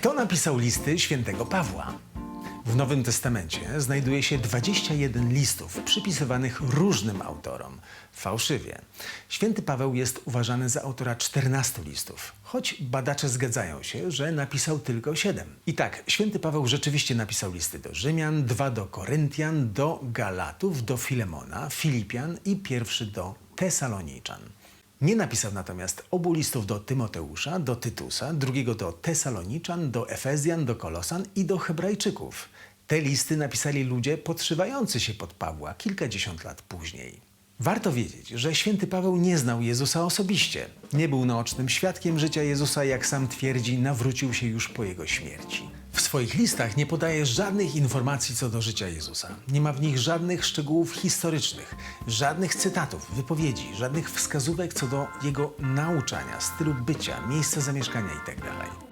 Kto napisał listy świętego Pawła? W Nowym Testamencie znajduje się 21 listów przypisywanych różnym autorom. Fałszywie. Święty Paweł jest uważany za autora 14 listów, choć badacze zgadzają się, że napisał tylko 7. I tak, święty Paweł rzeczywiście napisał listy do Rzymian, dwa do Koryntian, do Galatów, do Filemona, Filipian i pierwszy do Tesaloniczan. Nie napisał natomiast obu listów do Tymoteusza, do Tytusa, drugiego do Tesaloniczan, do Efezjan, do Kolosan i do Hebrajczyków. Te listy napisali ludzie podszywający się pod Pawła kilkadziesiąt lat później. Warto wiedzieć, że święty Paweł nie znał Jezusa osobiście. Nie był naocznym świadkiem życia Jezusa, jak sam twierdzi, nawrócił się już po jego śmierci. Swoich listach nie podaje żadnych informacji co do życia Jezusa. Nie ma w nich żadnych szczegółów historycznych, żadnych cytatów, wypowiedzi, żadnych wskazówek co do jego nauczania, stylu bycia, miejsca zamieszkania itd.